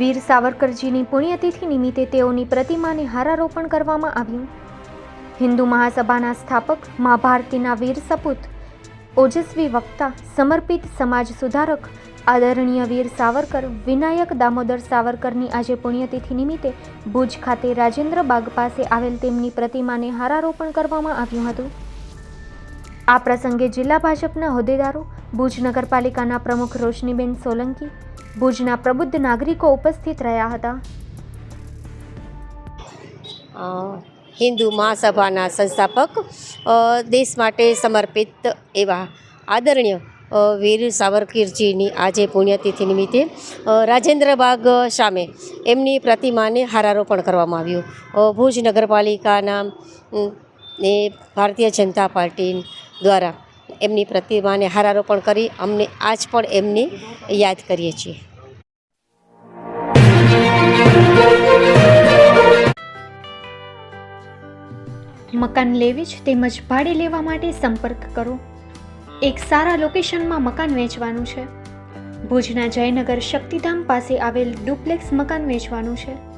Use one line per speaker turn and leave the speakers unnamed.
વીર સાવરકરજીની પુણ્યતિથિ નિમિત્તે તેઓની પ્રતિમાને હારારોપણ કરવામાં આવ્યું. હિન્દુ મહાસભાના સ્થાપક મા ભારતીના વીર સપૂત, ઓજસ્વી વક્તા, સમર્પિત સમાજ સુધારક, આદરણીય વીર સાવરકર, વિનાયક દામોદર સાવરકરની આજે પુણ્યતિથિ નિમિત્તે ભુજ ખાતે રાજેન્દ્ર બાગ પાસે આવેલ તેમની પ્રતિમાને હારારોપણ કરવામાં આવ્યું હતું. આ પ્રસંગે જિલ્લા ભાજપના હોદ્દેદારો, ભુજ નગરપાલિકાના પ્રમુખ રોશનીબેન સોલંકી, ભુજના પ્રબુદ્ધ નાગરિકો ઉપસ્થિત રહ્યા હતા.
હિન્દુ મહાસભાના સંસ્થાપક દેશ માટે સમર્પિત એવા આદરણીય વીર સાવરકીરજીની આજે પુણ્યતિથિ નિમિત્તે રાજેન્દ્ર બાગ સામે એમની પ્રતિમાને હારારોપણ કરવામાં આવ્યું. ભુજ નગરપાલિકાના ને ભારતીય જનતા પાર્ટી દ્વારા એમની પ્રતિમાને હારારોપણ કરી અમને આજ પણ એમને યાદ કરીએ છીએ.
મકાન લેવી જ તેમજ ભાડે લેવા માટે સંપર્ક કરો. એક સારા લોકેશનમાં મકાન વેચવાનું છે. ભુજના જયનગર શક્તિધામ પાસે આવેલ ડુપ્લેક્સ મકાન વેચવાનું છે.